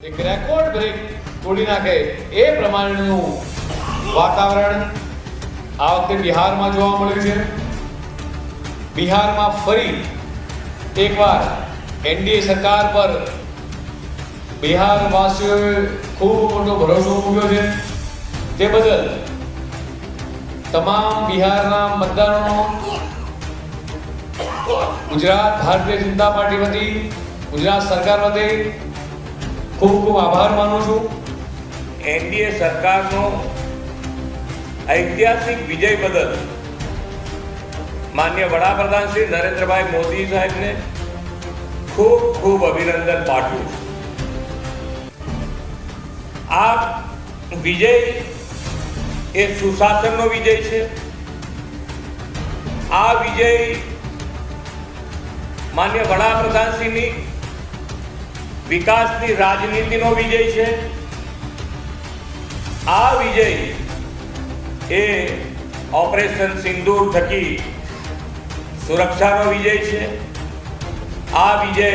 એક record break તોડી નાખે એ પ્રમાણેનું વાતાવરણ આ વખતે બિહારમાં જોવા મળ્યું છે. બિહારમાં ફરી એકવાર એનડીએ સરકાર પર બિહારવાસીઓએ ખૂબ મોટો ભરોસો મૂક્યો છે. તે બદલ તમામ બિહારના મતદારોનો ગુજરાત ભારતીય જનતા પાર્ટી વતી, ગુજરાત સરકાર વતી ખૂબ ખૂબ આભાર માનું છું. એનડીએ સરકારનો ઐતિહાસિક વિજય બદલ માન્ય વડાપ્રધાન શ્રી નરેન્દ્રભાઈ મોદી સાહેબને ખૂબ ખૂબ અભિનંદન પાઠવું છું. આ વિજય એ સુશાસનનો વિજય છે. આ વિજય માન્ય વડાપ્રધાનશ્રીની વિકાસની રાજનીતિનો વિજય છે. આ વિજય એ ઓપરેશન સિંદૂર થકી સુરક્ષાનો વિજય છે. આ વિજય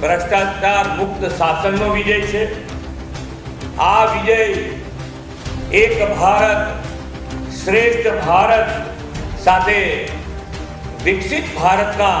ભ્રષ્ટાચાર મુક્ત શાસનનો વિજય છે. આ વિજય એક ભારત શ્રેષ્ઠ ભારત સાથે વિકસિત ભારતના